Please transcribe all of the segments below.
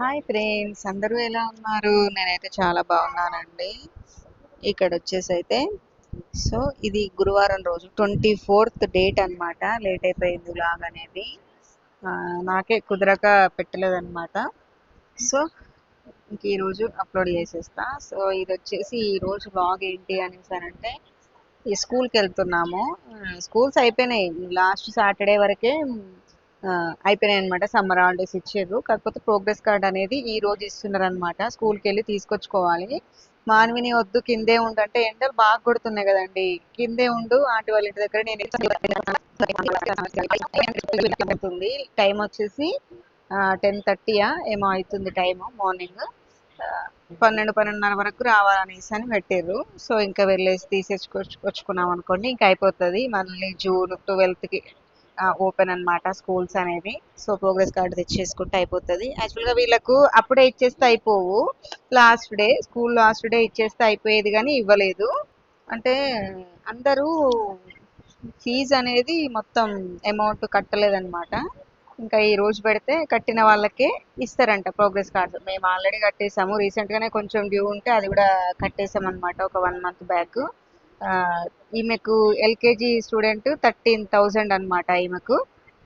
Hi friends అందరూ ఎలా ఉన్నారు? నేనైతే చాలా బాగున్నానండి. ఇక్కడ వచ్చేసి అయితే సో ఇది గురువారం రోజు ట్వంటీ ఫోర్త్ డేట్ అన్నమాట. లేట్ అయిపోయింది లాగ్ అనేది. నాకే కుదరక పెట్టలేదన్నమాట. సో ఇంక ఈరోజు అప్లోడ్ చేసేస్తా. సో ఇది వచ్చేసి ఈరోజు బ్లాగ్ ఏంటి అనేసి అని ఈ స్కూల్కి వెళ్తున్నాము. స్కూల్స్ అయిపోయినాయి. లాస్ట్ సాటర్డే వరకే అయిపోయినాయి అనమాట సమ్మర్ హాలిడేస్ ఇచ్చారు. కాకపోతే ప్రోగ్రెస్ కార్డ్ అనేది ఈ రోజు ఇస్తున్నారు అనమాట స్కూల్కి వెళ్ళి తీసుకొచ్చుకోవాలి. మానవిని వద్దు కిందే ఉండు అంటే ఎండలు బాగా కొడుతున్నాయి కదండి. కిందే ఉండు ఆంటీ వాళ్ళ ఇంటి దగ్గర నేను అవుతుంది టైం వచ్చేసి టెన్ థర్టీయా ఏమో అవుతుంది టైం మార్నింగ్. పన్నెండు పన్నెండున్నర వరకు రావాలనేసి అని పెట్టారు సో ఇంకా వెళ్ళేసి తీసేసుకొచ్చుకున్నాం వచ్చుకున్నాం అనుకోండి ఇంకా అయిపోతుంది. మళ్ళీ జూన్ ట్వెల్త్కి ఓపెన్ అన్నమాట స్కూల్స్ అనేవి. సో ప్రోగ్రెస్ కార్డు తెచ్చేసుకుంటే అయిపోతుంది. యాక్చువల్గా వీళ్ళకు అప్పుడే ఇచ్చేస్తే అయిపోవు. Last day school last day ఇచ్చేస్తే అయిపోయేది కానీ ఇవ్వలేదు. అంటే అందరూ ఫీజు అనేది మొత్తం అమౌంట్ కట్టలేదన్నమాట. ఇంకా ఈ రోజు పెడితే కట్టిన వాళ్ళకే ఇస్తారంట ప్రోగ్రెస్ కార్డు మేము ఆల్రెడీ కట్టేసాము. రీసెంట్గానే కొంచెం డ్యూ ఉంటే అది కూడా కట్టేసాం అనమాట ఒక వన్ మంత్ బ్యాక్ ఈమెకు ఎల్కేజీ స్టూడెంట్ థర్టీన్ థౌజండ్ అనమాట ఈమెకు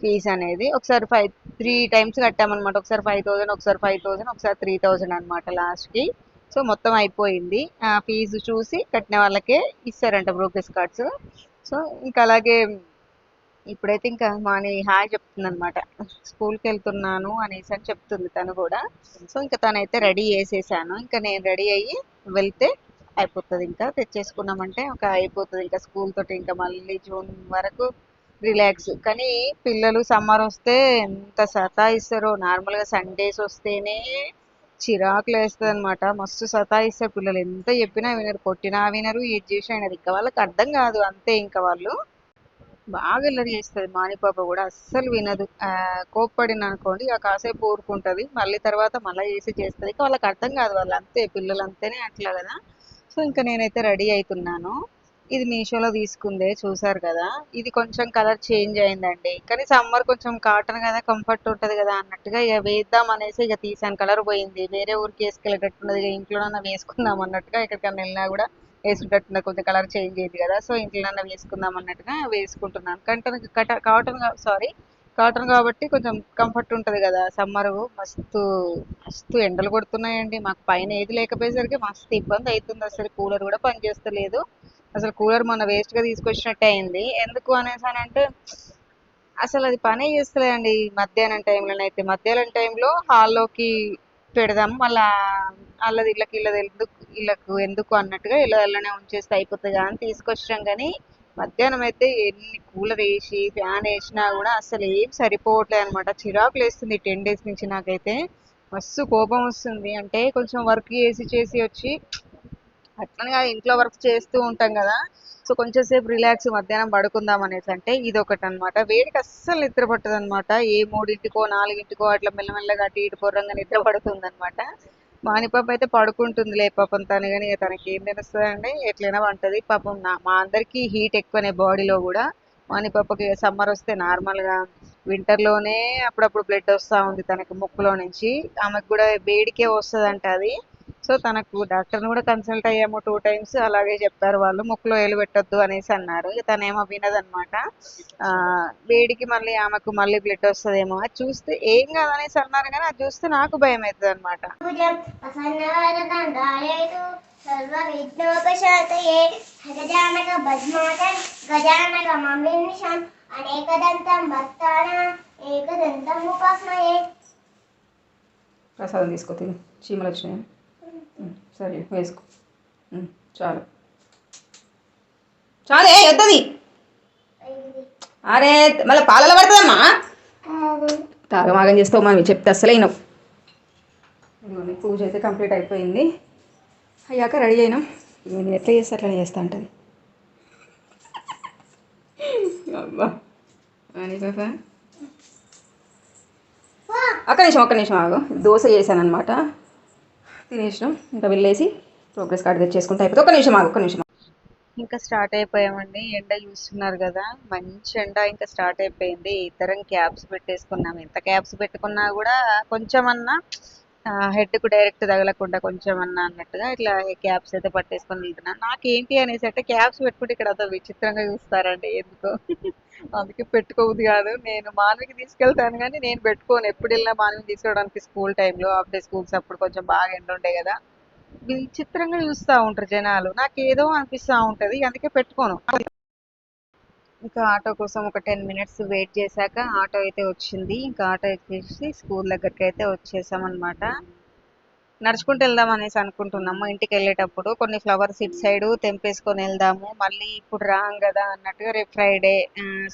ఫీజు అనేది. ఒకసారి ఫైవ్ త్రీ టైమ్స్ కట్టామన్నమాట. ఒకసారి ఫైవ్ థౌజండ్ ఒకసారి ఫైవ్ థౌజండ్ ఒకసారి త్రీ థౌజండ్ అనమాట లాస్ట్కి. సో మొత్తం అయిపోయింది. ఆ ఫీజు చూసి కట్టిన వాళ్ళకే ఇస్తారంట ప్రోగ్రెస్ కార్డ్స్. సో ఇంకా అలాగే ఇప్పుడైతే ఇంకా మాని హాయ్ చెప్తుంది అనమాట స్కూల్కి వెళ్తున్నాను అనేసి అని చెప్తుంది తను కూడా. సో ఇంకా తనైతే రెడీ చేసేసాను. ఇంకా నేను రెడీ అయ్యి వెళ్తే అయిపోతుంది ఇంకా తెచ్చేసుకున్నామంటే ఒక అయిపోతుంది ఇంకా స్కూల్ తోటి ఇంకా మళ్ళీ జూన్ వరకు రిలాక్స్. కానీ పిల్లలు సమ్మర్ వస్తే ఎంత సతాయిస్తారో నార్మల్గా సండేస్ వస్తేనే చిరాకులు వేస్తుంది అనమాట మస్తు సతాయిస్తారు పిల్లలు. ఎంత చెప్పినా వినరు కొట్టినా వినరు ఏది చేసినా వినరు. ఇంకా వాళ్ళకి అర్థం కాదు అంతే ఇంకా వాళ్ళు. బాగా ఇల్లరి చేస్తుంది మానిపాప కూడా. అస్సలు వినదు. ఆ, అనుకోండి ఇక కాసేపు ఊరుకుంటుంది. మళ్ళీ తర్వాత మళ్ళీ చేసి చేస్తుంది. ఇక వాళ్ళకి అర్థం కాదు వాళ్ళు అంతే. పిల్లలు అంతేనే అట్లా కదా. సో ఇంకా నేనైతే రెడీ అవుతున్నాను ఇది మీషోలో తీసుకుందే చూసారు కదా? ఇది కొంచెం కలర్ చేంజ్ అయిందండి. కానీ సమ్మర్ కొంచెం కాటన్ కదా కంఫర్ట్ ఉంటది కదా అన్నట్టుగా ఇక వేద్దాం అనేసి ఇక తీసాను. కలర్ పోయింది. వేరే ఊరికి వేసుకెళ్ళేటట్టున్నది ఇక ఇంట్లోనన్నా వేసుకుందాం అన్నట్టుగా ఎక్కడికన్నా వెళ్ళినా కూడా వేసుకుంటట్టున్న కొంచెం కలర్ చేంజ్ అయింది కదా. సో ఇంట్లోనన్నా వేసుకుందాం అన్నట్టుగా వేసుకుంటున్నాను. కంటన్ కాటన్ సారీ కాటన్ కాబట్టి కొంచెం కంఫర్ట్ ఉంటుంది కదా. సమ్మర్ మస్తు మస్తు ఎండలు కొడుతున్నాయండి. మాకు పైన ఏది లేకపోయేసరికి మస్తు ఇబ్బంది అవుతుంది అసలు కూలర్ కూడా పనిచేస్తలేదు అసలు కూలర్ మొన్న వేస్ట్గా తీసుకొచ్చినట్టే అయింది. ఎందుకు అనేసి అని అంటే అసలు అది పనే చేస్తలేదండి. మధ్యాహ్నం టైంలో అయితే. మధ్యాహ్నం టైంలో హాల్లోకి పెడదాం. మళ్ళా వాళ్ళది ఇళ్ళకి ఇళ్ళది ఎందుకు ఇళ్ళకు ఎందుకు అన్నట్టుగా ఇళ్ళ ఉంచేస్తే అయిపోతుంది అని తీసుకొచ్చాం కానీ మధ్యాహ్నం అయితే ఎన్ని కూలర్ వేసి ఫ్యాన్ వేసినా కూడా అసలు ఏం సరిపోవట్లేదు అనమాట చిరాకులు వేస్తుంది టెన్ డేస్ నుంచి నాకైతే. మస్తు కోపం వస్తుంది. అంటే కొంచెం వర్క్ చేసి చేసి వచ్చి అట్లనే ఇంట్లో వర్క్ చేస్తూ ఉంటాం కదా. సో కొంచెం సేపు రిలాక్స్ మధ్యాహ్నం పడుకుందాం అనేసి అంటే ఇది ఒకటి అనమాట వేడికి అస్సలు నిద్ర పట్టదు అనమాట ఏ మూడింటికో నాలుగింటికో అట్లా మెల్లమెల్లగా అటు ఇటు పొర్రంగా నిద్ర పడుతుంది అనమాట మానిపాప అయితే పడుకుంటుందిలే పాపం తను కానీ ఇక తనకి ఏం తెలుస్తుందండి ఎట్లైనా వంటది. పాపం నా మా అందరికీ హీట్ ఎక్కువనే బాడీలో కూడా. మానిపాపకి సమ్మర్ వస్తే నార్మల్గా వింటర్లోనే అప్పుడప్పుడు బ్లడ్ వస్తూ ఉంది తనకి ముక్కులో నుంచి. ఆమెకు కూడా వేడికే వస్తుంది అది. సో తనకు డాక్టర్ని కూడా కన్సల్ట్ అయ్యాము టూ టైమ్స్. అలాగే చెప్పారు వాళ్ళు ముక్కులో ఏలు పెట్టొద్దు అనేసి అన్నారు. తనేమో వినదనమాట ఆ, వేడికి మళ్ళీ ఆమెకు మళ్ళీ బ్లడ్ వస్తుందేమో అది చూస్తే ఏం కాదనేసి అన్నారు కానీ అది చూస్తే నాకు భయం అవుతుంది అనమాట ప్రసాదం తీసుకో తిని. చీమలు వచ్చినాయి ఉమ్, సరే వేసుకో. చాలు. చాలు ఏ వద్దది అరే మళ్ళీ పాలలో పడుతుందమ్మా. తాగమాగం చేస్తావు మనం చెప్తే అసలే వినవు. ఇదిగోండి పూజ అయితే కంప్లీట్ అయిపోయింది. అయ్యాక రెడీ అయినాం. నేను ఎట్లా చేస్తే అట్లా చేస్తా ఉంటుంది అబ్బా. అని ఒక్క నిమిషం ఒక్క నిమిషం ఆగు. దోశ చేశాను అనమాట తినేసినాం. ఇంకా వెళ్ళేసి ప్రోగ్రెస్ కార్డు తెచ్చేసుకుంటే అయిపోతుంది. ఒక నిమిషం ఆగు ఒక నిమిషం ఇంకా స్టార్ట్ అయిపోయామండి. ఎండ చూస్తున్నారు కదా. మంచి ఎండ ఇంకా స్టార్ట్ అయిపోయింది. ఇద్దరం క్యాబ్స్ పెట్టేసుకున్నాం. ఎంత క్యాబ్స్ పెట్టుకున్నా కూడా కొంచెమన్నా హెడ్కు డైరెక్ట్ తగలకుండా కొంచెం అన్న అన్నట్టుగా ఇట్లా క్యాప్స్ అయితే పట్టేసుకొని వెళ్తున్నాను నాకు ఏంటి అనేసి అంటే క్యాప్స్ పెట్టుకుంటే ఇక్కడ అంత విచిత్రంగా చూస్తారండి. ఎందుకో? అందుకే పెట్టుకోవద్దు కాదు. నేను మానవికి తీసుకెళ్తాను కానీ నేను పెట్టుకోను. ఎప్పుడు వెళ్ళినా మానవికి తీసుకోవడానికి స్కూల్ టైంలో హాఫ్ డే స్కూల్స్ అప్పుడు కొంచెం బాగా ఎండుండే కదా. విచిత్రంగా చూస్తూ ఉంటారు జనాలు. నాకు ఏదో అనిపిస్తూ ఉంటుంది. అందుకే పెట్టుకోను. ఇంకా ఆటో కోసం ఒక టెన్ మినిట్స్ వెయిట్ చేశాక ఆటో అయితే వచ్చింది. ఇంకా ఆటో ఎక్కేసి స్కూల్ దగ్గరికి అయితే వచ్చేసాం నడుచుకుంటూ వెళ్దాం అనేసి అనుకుంటున్నాము. ఇంటికి వెళ్ళేటప్పుడు కొన్ని ఫ్లవర్స్ ఇటు సైడ్ తెంపేసుకొని వెళ్దాము. మళ్ళీ ఇప్పుడు రాం కదా అన్నట్టుగా రేపు ఫ్రైడే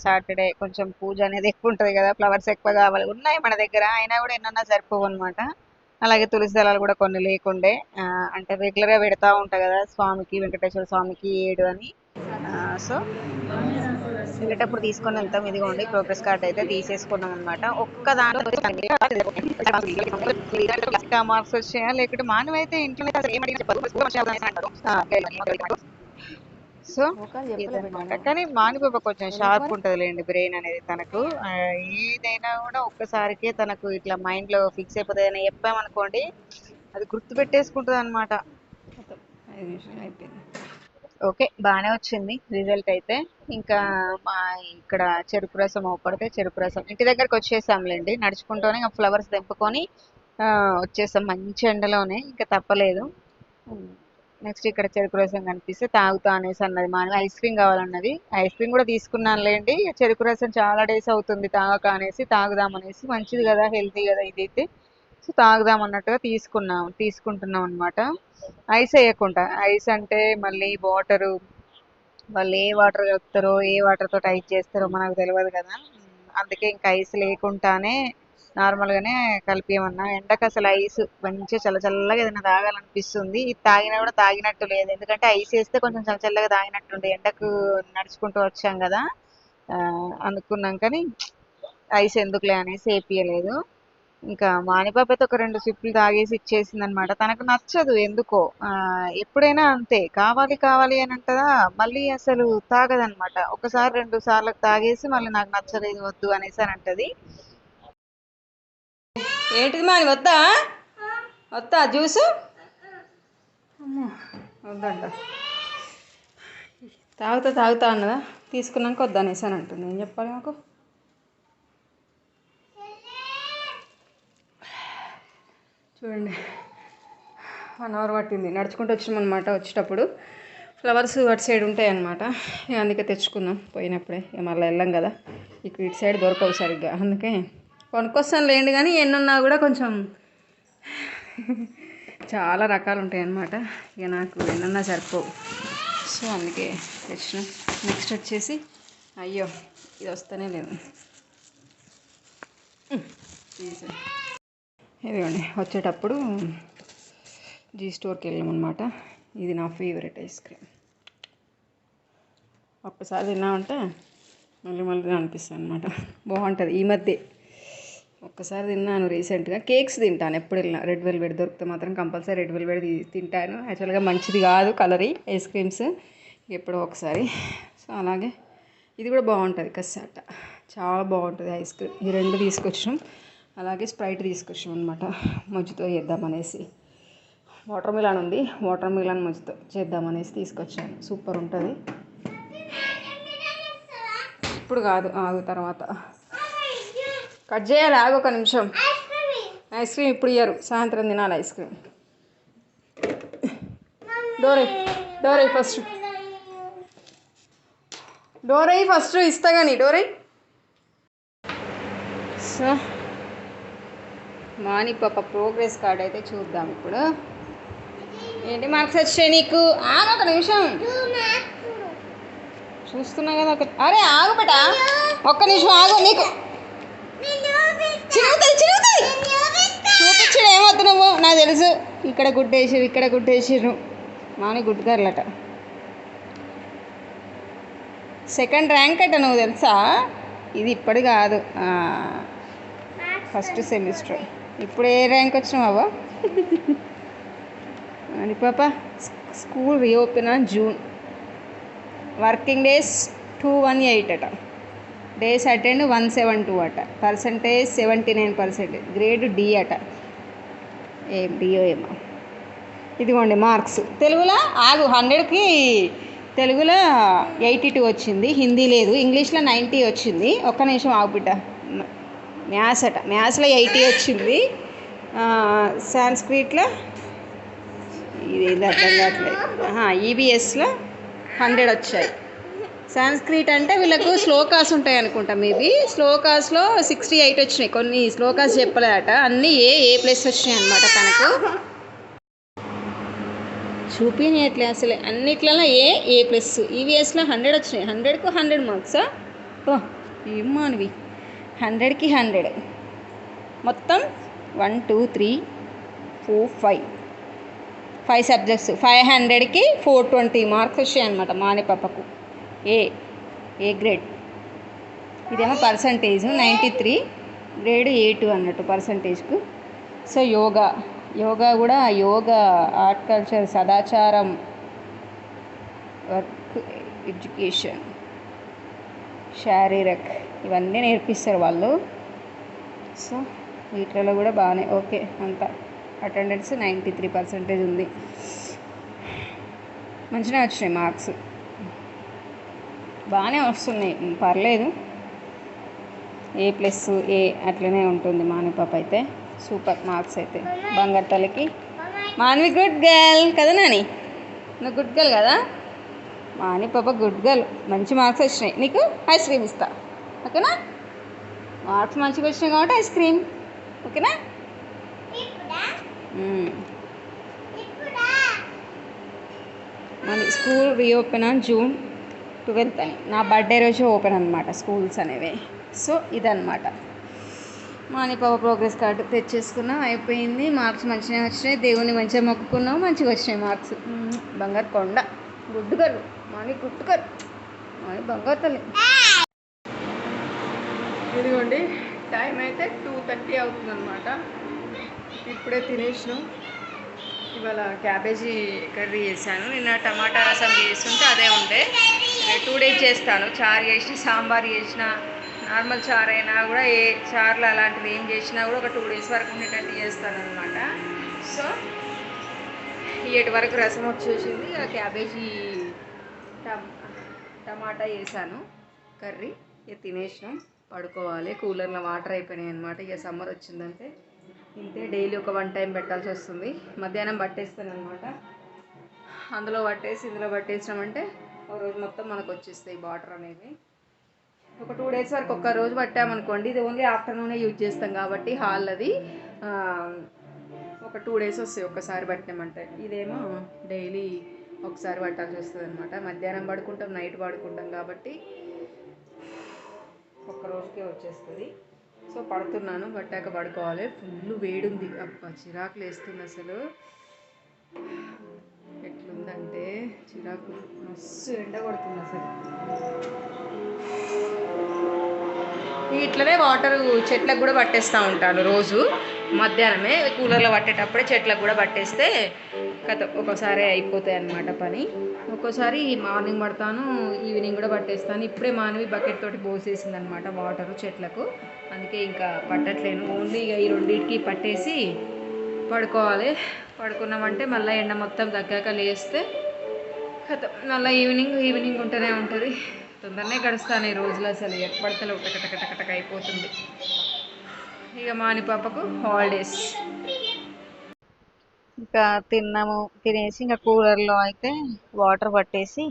సాటర్డే కొంచెం పూజ అనేది ఎక్కువ ఉంటుంది కదా. ఫ్లవర్స్ ఎక్కువ కావాలి. ఉన్నాయి మన దగ్గర. అయినా కూడా ఎన్నన్నా సరిపోవు అనమాట అలాగే తులసి దళాలు కూడా కొన్ని లేకుండే. అంటే రెగ్యులర్గా పెడతా ఉంటాయి కదా స్వామికి వెంకటేశ్వర స్వామికి ఏడు అని. సో వెళ్ళేటప్పుడు తీసుకొని వెళ్తాం ఇదిగోండి ప్రోగ్రెస్ కార్డ్ అయితే తీసేసుకున్నాం అనమాట ఒక్క దాంట్లో మార్క్స్ వచ్చాయా? లేకుంటే మానవ అయితే ఇంట్లో సో కానీ మానిబాబా కొంచెం షార్ప్ ఉంటది లేండి బ్రెయిన్ అనేది తనకు. ఏదైనా కూడా ఒక్కసారికే తనకు ఇట్లా మైండ్లో ఫిక్స్ అయిపోతుంది అని చెప్పామనుకోండి అది గుర్తు పెట్టేసుకుంటుంది అనమాట అయిపోయింది. ఓకే బాగానే వచ్చింది రిజల్ట్ అయితే. ఇంకా మా ఇక్కడ చెరుకు రసం అవపడితే చెరుకు రసం. ఇంటి దగ్గరకు వచ్చేసాంలేండి నడుచుకుంటూనే ఇంకా ఫ్లవర్స్ తెంపుకొని వచ్చేసాం మంచి ఎండలోనే ఇంకా తప్పలేదు. నెక్స్ట్ ఇక్కడ చెరుకు రసం కనిపిస్తే తాగుతా అనేసి అన్నది మా ఐస్ క్రీమ్ కావాలన్నది. ఐస్ క్రీమ్ కూడా తీసుకున్నానులేండి. చెరుకు రసం చాలా డేస్ అవుతుంది తాగక అనేసి తాగుదాం అనేసి. మంచిది కదా హెల్తీ కదా ఇదైతే. సో తాగుదాం అన్నట్టుగా తీసుకున్నాం తీసుకుంటున్నాం అనమాట ఐస్ వేయకుండా. ఐస్ అంటే మళ్ళీ వాటరు వాళ్ళు ఏ వాటర్ కలుపుతారో ఏ వాటర్ తోటి ఐస్ చేస్తారో మనకు తెలియదు కదా. అందుకే ఇంకా ఐస్ లేకుండానే నార్మల్గానే గానే ఎండకు అసలు ఐస్ మంచిగా చల్ల చల్లగా ఏదైనా తాగాలనిపిస్తుంది. ఇది తాగినా కూడా తాగినట్టు లేదు. ఎందుకంటే ఐస్ వేస్తే కొంచెం చల్ల చల్లగా తాగినట్టుంది ఎండకు నడుచుకుంటూ వచ్చాం కదా. అనుకున్నాం కానీ ఐస్ ఎందుకులే అనేసి వేపియలేదు ఇంకా మానిపాప అయితే ఒక రెండు సిప్పులు తాగేసి ఇచ్చేసింది అనమాట తనకు నచ్చదు ఎందుకో. ఆ, ఎప్పుడైనా అంతే. కావాలి కావాలి అని అంటదా? మళ్ళీ అసలు తాగదనమాట ఒకసారి రెండు సార్లు తాగేసి మళ్ళీ నాకు నచ్చలేదు వద్దు అనేసి అని అంటది. ఏంటిది మాని వద్దా? వద్దా? జ్యూసు? వద్దంట. తాగుతా తాగుతా అన్నదా? తీసుకున్నాక వద్దా అనేసి అని అంటుంది. ఏం చెప్పాలి మాకు? చూడండి. వన్ అవర్ పట్టింది. నడుచుకుంటూ వచ్చినామన్నమాట వచ్చేటప్పుడు. ఫ్లవర్స్ అటు సైడ్ ఉంటాయనమాట అందుకే తెచ్చుకున్నాం. పోయినప్పుడే. ఇక మళ్ళీ వెళ్ళాం కదా. ఇక ఇటు సైడ్ దొరకవు సరిగ్గా. అందుకే కొనుక్కొస్తాను లేండి కానీ ఎన్నున్నా కూడా కొంచెం చాలా రకాలు ఉంటాయి అన్నమాట. ఇక నాకు ఎన్నున్నా సరిపోవు. సో అందుకే తెచ్చినాం. నెక్స్ట్ వచ్చేసి అయ్యో ఇది వస్తూనే లేదు. తీసే ఇదిగోండి వచ్చేటప్పుడు జీ స్టోర్కి వెళ్ళామన్నమాట. ఇది నా ఫేవరెట్ ఐస్ క్రీమ్. ఒక్కసారి తిన్నామంటే మళ్ళీ మళ్ళీ అనిపిస్తుంది అనమాట బాగుంటుంది. ఈ మధ్య ఒక్కసారి తిన్నాను రీసెంట్గా. కేక్స్ తింటాను. ఎప్పుడు వెళ్ళినా రెడ్ వెల్వెట్ దొరికితే మాత్రం కంపల్సరీ రెడ్ వెల్వెట్ తింటాను. యాక్చువల్గా మంచిది కాదు కలరీ ఐస్ క్రీమ్స్. ఎప్పుడో ఒకసారి. సో అలాగే ఇది కూడా బాగుంటుంది. కసాట. చాలా బాగుంటుంది ఐస్ క్రీమ్. ఈ రెండు తీసుకొచ్చినాం. అలాగే స్ప్రైట్ తీసుకొచ్చాం అనమాట మజ్జితో చేద్దామనేసి వాటర్ మిలాన్ ఉంది. వాటర్ మిలాన్ మజ్జితో చేద్దామనేసి తీసుకొచ్చాను. సూపర్ ఉంటుంది. ఇప్పుడు కాదు ఆగు తర్వాత. కట్ చేయాలి ఆగు ఒక నిమిషం. ఐస్ క్రీమ్ ఇప్పుడు ఇయ్యరు. సాయంత్రం తినాలి ఐస్ క్రీమ్. డోరే డోరే ఫస్ట్. డోరే ఫస్ట్ ఇస్తా కానీ డోరే. సో మాని పాప ప్రోగ్రెస్ కార్డ్ అయితే చూద్దాం ఇప్పుడు. ఏంటి మార్క్స్ వచ్చాయి నీకు? ఆగు ఒక నిమిషం. చూస్తున్నా కదా ఒక అరే ఆగు ఒక్క నిమిషం ఆగు నీకు. చిరుగుతుంది చిరుగుతుంది చూపించడు ఏమవుతు నువ్వు? నాకు తెలుసు. ఇక్కడ గుడ్డేసిరు ఇక్కడ గుడ్డేసిరు మాని గుడ్ అట సెకండ్ ర్యాంక్ అట నువ్వు తెలుసా? ఇది ఇప్పటి కాదు. First semester. ఇప్పుడు ఏ ర్యాంక్ వచ్చినావా అని పాప school reopen June working days two one eight అట. Days attend one seven two అట. Percentage seventy nine percent grade D అట. ఏం డియో ఏమో. ఇదిగోండి మార్క్స్ తెలుగులో ఆగు హండ్రెడ్కి తెలుగులో ఎయిటీ టూ వచ్చింది హిందీ లేదు ఇంగ్లీష్లో నైంటీ వచ్చింది. ఒక్క నిమిషం ఆగుబిడ్డ మ్యాథ్స్ అట. మ్యాథ్స్లో ఎయిటీ వచ్చింది. సాంస్క్రిట్లో ఇది అర్థం కావట్లేదు. ఈబీఎస్లో హండ్రెడ్ వచ్చాయి. సాంస్క్రిట్ అంటే వీళ్ళకు స్లోకాస్ ఉంటాయి అనుకుంటా మేబీ. స్లోకాస్లో సిక్స్టీ ఎయిట్ వచ్చినాయి. కొన్ని స్లోకాస్ చెప్పలేదట. అన్నీ ఏ ఏ ప్లేస్ వచ్చినాయి అనమాట తనకు. చూపించట్లే అసలు. అన్నిట్లలో ఏ ఏ ప్లస్? ఈవీఎస్లో హండ్రెడ్ వచ్చినాయి. హండ్రెడ్కు హండ్రెడ్ మార్క్సా? ఓ ఏం అనివి హండ్రెడ్కి హండ్రెడ్. మొత్తం one two three four five. Five subjects. Five హండ్రెడ్కి ఫోర్ ట్వంటీ మార్క్స్ వచ్చాయన్నమాట మానే పాపకు. A A grade? ఇదేమో percentage ninety three. Grade A two అన్నట్టు పర్సంటేజ్కు. So yoga. యోగా కూడా యోగా ఆర్ట్ కల్చర్ సదాచారం వర్క్ ఎడ్యుకేషన్ శారీరక్. ఇవన్నీ నేర్పిస్తారు వాళ్ళు. సో వీటిలో కూడా బాగానే ఓకే అంత. అటెండెన్స్ నైంటీ త్రీ పర్సెంటేజ్ ఉంది. మంచిగా వచ్చినాయి మార్క్స్. బాగానే వస్తున్నాయి. పర్లేదు. ఏ ప్లస్ ఏ అట్లనే ఉంటుంది మాని పాప అయితే. సూపర్ మార్క్స్ అయితే. బంగారు తల్లికి. మాన్వి గుడ్ గర్ల్ కదా నాని? నువ్వు గుడ్ గర్ల్ కదా? మాని పాప గుడ్ గర్ల్ మంచి మార్క్స్ వచ్చినాయి. నీకు ఐస్ క్రీమ్ ఇస్తా. ఓకేనా? మార్క్స్ మంచిగా వచ్చినాయి కాబట్టి ఐస్ క్రీమ్. ఓకేనా? మన స్కూల్ రీఓపెన్ జూన్ ట్వెల్త్ అని. నా బర్త్డే రోజు ఓపెన్ అనమాట స్కూల్స్ అనేవి. సో ఇదన్నమాట. మానిపాప ప్రోగ్రెస్ కార్డు తెచ్చేసుకున్నాం అయిపోయింది. మార్క్స్ మంచిగా వచ్చినాయి. దేవుని మంచిగా మొక్కుకున్నాం మంచిగా వచ్చినాయి మార్క్స్. బంగారు కొండ. గుడ్డు గారు మాని గుడ్డు గారు మాని బంగారు తల్లి. ఇదిగోండి టైం అయితే టూ థర్టీ అవుతుంది అనమాట ఇప్పుడే తినేసినాం. ఇవాళ క్యాబేజీ కర్రీ చేశాను. నిన్న టమాటా రసం చేస్తుంటే అదే ఉండే. టూ డేస్ చేస్తాను. చారు చేసిన సాంబార్ చేసిన నార్మల్ చారు అయినా కూడా ఏ చారులు అలాంటివి ఏం చేసినా కూడా ఒక టూ డేస్ వరకు ఉండేటట్టు చేస్తాను అనమాట సో ఏటి వరకు రసం వచ్చేసింది. ఆ క్యాబేజీ టమాటా వేసాను కర్రీ ఇక తినేసినాం. పడుకోవాలి. కూలర్లో వాటర్ అయిపోయినాయి అనమాట ఇక సమ్మర్ వచ్చిందంటే ఇంతే. డైలీ ఒక వన్ టైం పెట్టాల్సి వస్తుంది. మధ్యాహ్నం పట్టేస్తాను అనమాట అందులో పట్టేసి ఇందులో పట్టేసినామంటే ఒక రోజు మొత్తం మనకు వచ్చేస్తాయి వాటర్ అనేవి. ఒక టూ డేస్ వరకు ఒక్క రోజు పట్టామనుకోండి ఇది ఓన్లీ ఆఫ్టర్నూనే యూజ్ చేస్తాం కాబట్టి హాల్ అది. ఒక టూ డేస్ వస్తాయి ఒక్కసారి పట్టినామంటే. ఇదేమో డైలీ ఒకసారి పట్టాల్సి వస్తుంది అనమాట మధ్యాహ్నం పడుకుంటాం నైట్ పడుకుంటాం కాబట్టి ఒక్క రోజుకే వచ్చేస్తుంది. సో పడుతున్నాను పట్టాక పడుకోవాలి. ఫుల్ వేడుంది. అబ్బా చిరాకు లేస్తుంది అసలు. ఎట్లుందంటే చిరాకు. మస్తు ఎండ కొడుతుంది అసలు. ఇట్లనే వాటర్ చెట్లకు కూడా పట్టేస్తూ ఉంటాను రోజు. మధ్యాహ్నమే కూలర్లో పట్టేటప్పుడే చెట్లకు కూడా పట్టేస్తే కథ ఒకసారి అయిపోతాయి అన్నమాట పని. ఒక్కోసారి మార్నింగ్ పడతాను ఈవినింగ్ కూడా పట్టేస్తాను. ఇప్పుడే మానవి బకెట్ తోటి పోసేసింది అనమాట వాటర్ చెట్లకు. అందుకే ఇంకా పట్టట్లేను. ఓన్లీ ఇక ఈ రెండింటికి పట్టేసి పడుకోవాలి. పడుకున్నామంటే మళ్ళీ ఎండ మొత్తం తగ్గాక లేస్తే కథ మళ్ళీ ఈవినింగ్ ఈవినింగ్ ఉంటూనే ఉంటుంది. తొందరనే గడుస్తాను ఈ రోజులు అసలు. ఎప్పటికలో టకటకటకటక అయిపోతుంది. ఇక మాని పాపకు హాలిడేస్. ఇంకా తిన్నాము తినేసి ఇంకా కూలర్లో అయితే వాటర్ పట్టేసి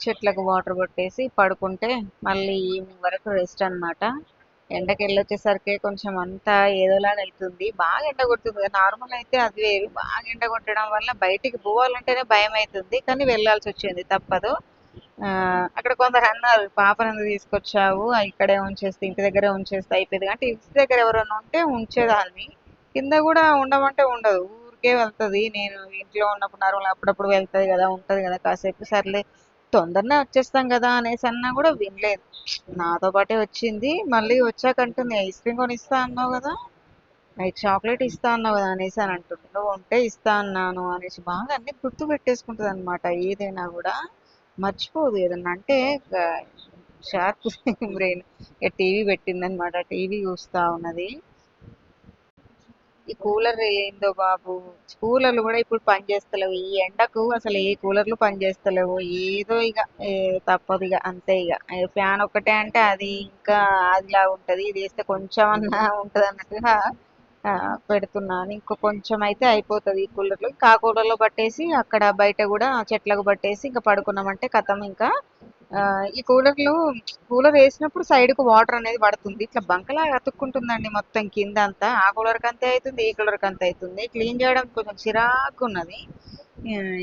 చెట్లకు వాటర్ పట్టేసి పడుకుంటే మళ్ళీ ఈవినింగ్ వరకు రెస్ట్ అన్నమాట. ఎండకి వెళ్ళొచ్చేసరికి కొంచెం అంతా ఏదోలాగా అవుతుంది బాగా ఎండ కొడుతుంది నార్మల్ అయితే అది వేరు. బాగా ఎండ కొట్టడం వల్ల బయటికి పోవాలంటేనే భయం అవుతుంది కానీ వెళ్ళాల్సి వచ్చింది. తప్పదు. ఆ, అక్కడ కొందరు అన్నారు పాపను తీసుకొచ్చావు? ఇక్కడే ఉంచేస్తే ఇంటి దగ్గరే ఉంచేస్తే అయిపోయింది. అంటే ఇంటి దగ్గర ఎవరైనా ఉంటే ఉంచేదాన్ని. కింద కూడా ఉండమంటే ఉండదు. ఊరికే వెళ్తుంది. నేను ఇంట్లో ఉన్నప్పుడు నార్మల్ అప్పుడప్పుడు వెళ్తుంది కదా ఉంటుంది కదా కాసేపు సర్లే తొందరనే వచ్చేస్తాం కదా అనేసి అన్నా కూడా వినలేదు. నాతో పాటే వచ్చింది. మళ్ళీ వచ్చాక అంటుంది ఐస్ క్రీమ్ కొనిస్తా అన్నావు కదా నైట్ చాక్లెట్ ఇస్తా అన్నావు కదా అనేసి అని అంటుంది. నువ్వు ఉంటే ఇస్తా అన్నాను అనేసి బాగా అన్ని గుర్తు పెట్టేసుకుంటుంది అనమాట ఏదైనా కూడా మర్చిపోదు. ఏదన్నా అంటే షార్ప్ బ్రెయిన్ ఇక టీవీ పెట్టిందనమాట టీవీ చూస్తా ఉన్నది. ఈ కూలర్ ఏందో బాబు. కూలర్లు కూడా ఇప్పుడు పనిచేస్తలేవు ఈ ఎండకు అసలు ఏ కూలర్లు పనిచేస్తలేవు ఏదో ఇక ఏ తప్పదు ఇక అంతే ఇక. ఫ్యాన్ ఒక్కటే అంటే అది ఇంకా అదిలా ఉంటది. ఇది వేస్తే కొంచెం అన్నా ఉంటది అన్నట్టుగా పెడుతున్నాను ఇంకో కొంచెం అయితే అయిపోతుంది ఈ కూలర్లు. కాకూరలో పట్టేసి అక్కడ బయట కూడా చెట్లకు పట్టేసి ఇంకా పడుకున్నామంటే కథం ఇంకా ఈ కూలర్లు కూలర్ వేసినప్పుడు సైడ్కు వాటర్ అనేది పడుతుంది. ఇట్లా బంకలా అతుక్కుంటుందండి మొత్తం కింద అంతా ఆ కూలర్కి అంతే అవుతుంది ఈ కూలర్కి అంతే అవుతుంది క్లీన్ చేయడం కొంచెం చిరాకు ఉన్నది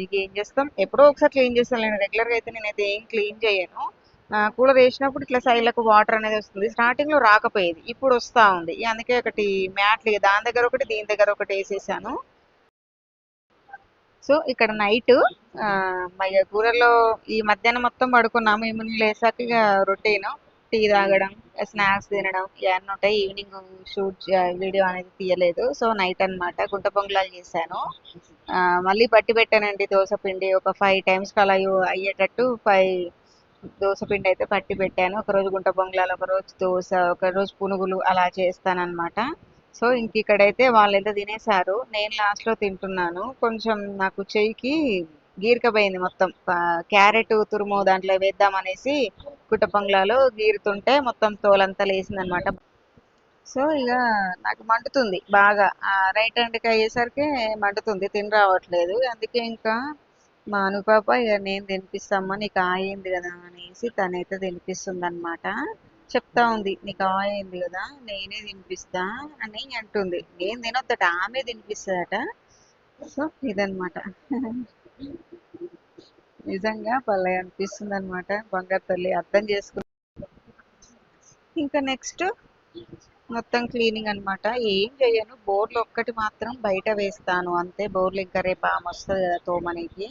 ఇక ఏం చేస్తాం? ఎప్పుడో ఒకసారి క్లీన్ చేస్తాను నేను రెగ్యులర్గా అయితే నేనైతే ఏం క్లీన్ చేయను. కూలర్ వేసినప్పుడు ఇట్లా సైడ్లకు వాటర్ అనేది వస్తుంది. స్టార్టింగ్లో రాకపోయేది. ఇప్పుడు వస్తా ఉంది. అందుకే ఒకటి మ్యాట్లు దాని దగ్గర ఒకటి దీని దగ్గర ఒకటి వేసేసాను. సో ఇక్కడ నైట్ మరి కూరలో ఈ మధ్యాహ్నం మొత్తం పడుకున్నాము. ఈవినింగ్ లేసాక ఇక రొటీన్ టీ తాగడం స్నాక్స్ తినడం ఇవన్నీ ఉంటాయి. ఈవినింగ్ షూట్ వీడియో అనేది తీయలేదు. సో నైట్ అన్నమాట. గుంట పొంగలాలు చేశాను. ఆ, మళ్ళీ పట్టి పెట్టానండి దోశ పిండి. ఒక ఫైవ్ టైమ్స్ అలా అయ్యేటట్టు ఫైవ్ దోశ పిండి అయితే పట్టి పెట్టాను. ఒక రోజు గుంట పొంగలాలు ఒక రోజు దోశ ఒక రోజు పునుగులు అలా చేస్తానన్నమాట. సో ఇంక ఇక్కడైతే వాళ్ళైతే తినేశారు. నేను లాస్ట్లో తింటున్నాను. కొంచెం నాకు చెయ్యికి గీరకపోయింది మొత్తం. క్యారెట్ తురుము దాంట్లో వేద్దాం అనేసి గీరుతుంటే మొత్తం తోలంతా లేసింది అనమాట సో ఇక నాకు మండుతుంది బాగా. రైట్ హ్యాండ్కి అయ్యేసరికి మండుతుంది. తిని రావట్లేదు. అందుకే ఇంకా మా అనుపాప ఇక నేను తినిపిస్తామ్మా నీకు ఆయింది కదా అనేసి తనైతే తినిపిస్తుంది అనమాట చెప్తా ఉంది. నీకు ఆయింది కదా నేనే తినిపిస్తా అని అంటుంది. నేను తినొద్దట ఆమె తినిపిస్తుందట. సో ఇదన్నమాట. నిజంగా భలే అనిపిస్తుంది అనమాట బంగారు తల్లి అర్థం చేసుకుని ఇంకా నెక్స్ట్ మొత్తం క్లీనింగ్ అన్నమాట. ఏం చేయను. బోర్లు ఒక్కటి మాత్రం బయట వేస్తాను. అంతే బోర్లు ఇంకా రేపు ఆమె వస్తుంది కదా తోమనికి.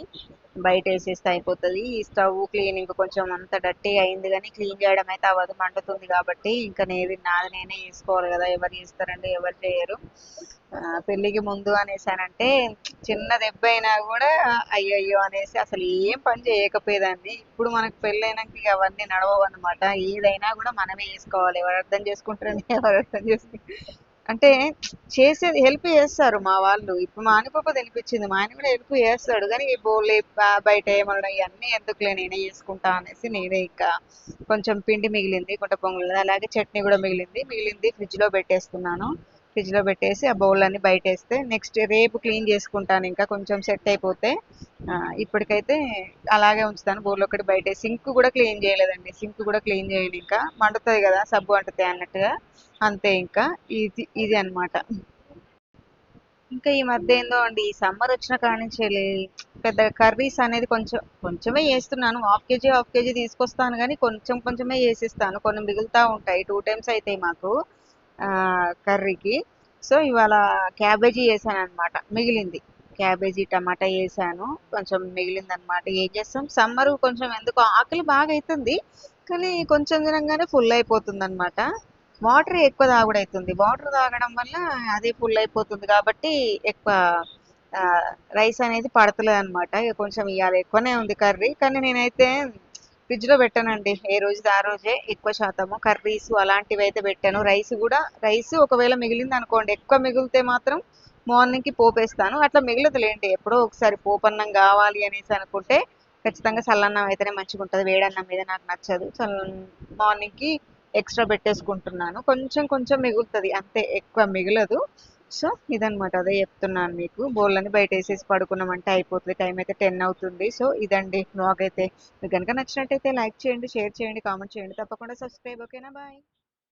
బయట వేసేస్తే అయిపోతుంది. ఈ స్టవ్ క్లీనింగ్ కొంచెం అంత డర్టీ అయింది కానీ క్లీన్ చేయడం అయితే అవ్వదు. మండుతుంది కాబట్టి ఇంకా నేది నాది నేనే చేసుకోవాలి కదా. ఎవరు చేస్తారండి ఎవరు చేయరు. పెళ్ళికి ముందు అనేసానంటే చిన్న దెబ్బ అయినా కూడా అయ్యయ్యో అనేసి అసలు ఏం పని చేయకపోయేదాన్ని. ఇప్పుడు మనకు పెళ్ళైనాక ఇక అవన్నీ నడవవు అనమాట ఏదైనా కూడా మనమే చేసుకోవాలి. ఎవరు అర్థం చేసుకుంటారని ఎవరు అర్థం చేసుకుంటారు అంటే చేసేది హెల్ప్ చేస్తారు మా వాళ్ళు. ఇప్పుడు మా అనుపప్ప తినిపించింది మా ఆయన కూడా హెల్ప్ చేస్తాడు. కానీ ఈ బయట ఏమన్నా ఇవన్నీ ఎందుకులే నేనే చేసుకుంటా అనేసి నేనే ఇంకా కొంచెం పిండి మిగిలింది గుంట పొంగల్ అలాగే చట్నీ కూడా మిగిలింది. మిగిలింది ఫ్రిడ్జ్లో పెట్టేస్తున్నాను ఫ్రిడ్జ్లో పెట్టేసి ఆ బౌల్ అన్ని బయట వేస్తే నెక్స్ట్ రేపు క్లీన్ చేసుకుంటాను. ఇంకా కొంచెం సెట్ అయిపోతే ఇప్పటికైతే అలాగే ఉంచుతాను. బౌల్ ఒకటి బయట సింక్ కూడా క్లీన్ చేయలేదండి. సింక్ కూడా క్లీన్ చేయను ఇంకా. మండుతుంది కదా సబ్బు అంటుతాయి అన్నట్టుగా. అంతే ఇంకా. ఇది ఇది అన్నమాట. ఇంకా ఈ మధ్య ఏందో అండి ఈ సమ్మర్ వచ్చిన కాడి నుంచి పెద్ద కర్రీస్ అనేది కొంచెం కొంచెమే చేస్తున్నాను హాఫ్ కేజీ హాఫ్ కేజీ తీసుకొస్తాను కానీ కొంచెం కొంచెమే చేసిస్తాను కొన్ని మిగులుతా ఉంటాయి. టూ టైమ్స్ అవుతాయి మాకు. కర్రీకి. సో ఇవాళ క్యాబేజీ వేసాను అనమాట మిగిలింది. క్యాబేజీ టమాటా వేసాను కొంచెం మిగిలింది అనమాట ఏం చేస్తాం? సమ్మర్ కొంచెం ఎందుకు ఆకలి బాగా అవుతుంది కానీ కొంచెం తినంగానే ఫుల్ అయిపోతుంది అనమాట వాటర్ ఎక్కువ తాగుడైతుంది. వాటర్ తాగడం వల్ల అది ఫుల్ అయిపోతుంది కాబట్టి ఎక్కువ రైస్ అనేది పడతలేదు అనమాట ఇక కొంచెం ఇవాళ ఎక్కువనే ఉంది కర్రీ. కానీ నేనైతే ఫ్రిడ్జ్లో పెట్టానండి. ఏ రోజు ఆ రోజే ఎక్కువ శాతము. కర్రీస్ అలాంటివి అయితే పెట్టాను. రైస్ కూడా రైస్ ఒకవేళ మిగిలింది అనుకోండి ఎక్కువ మిగిలితే మాత్రం మార్నింగ్కి పోపేస్తాను. అట్లా మిగలదులేండి. ఎప్పుడో ఒకసారి పోపన్నం కావాలి అనేసి అనుకుంటే ఖచ్చితంగా చల్లన్నం అయితేనే మంచిగా ఉంటుంది వేడన్నం మీద నాకు నచ్చదు. చల్ల మార్నింగ్కి ఎక్స్ట్రా పెట్టేసుకుంటున్నాను. కొంచెం కొంచెం మిగులుతుంది. అంతే ఎక్కువ మిగలదు. సో ఇదన్నమాట. అదే చెప్తున్నాను మీకు. బోళ్ళని బయట వేసేసి పడుకున్నామంటే అయిపోతుంది. టైం అయితే టెన్ అవుతుంది. సో ఇదండి. బ్లాగ్ అయితే మీకు కనుక నచ్చినట్టయితే లైక్ చేయండి షేర్ చేయండి కామెంట్ చేయండి. తప్పకుండా సబ్స్క్రైబ్. ఓకేనా? బాయ్.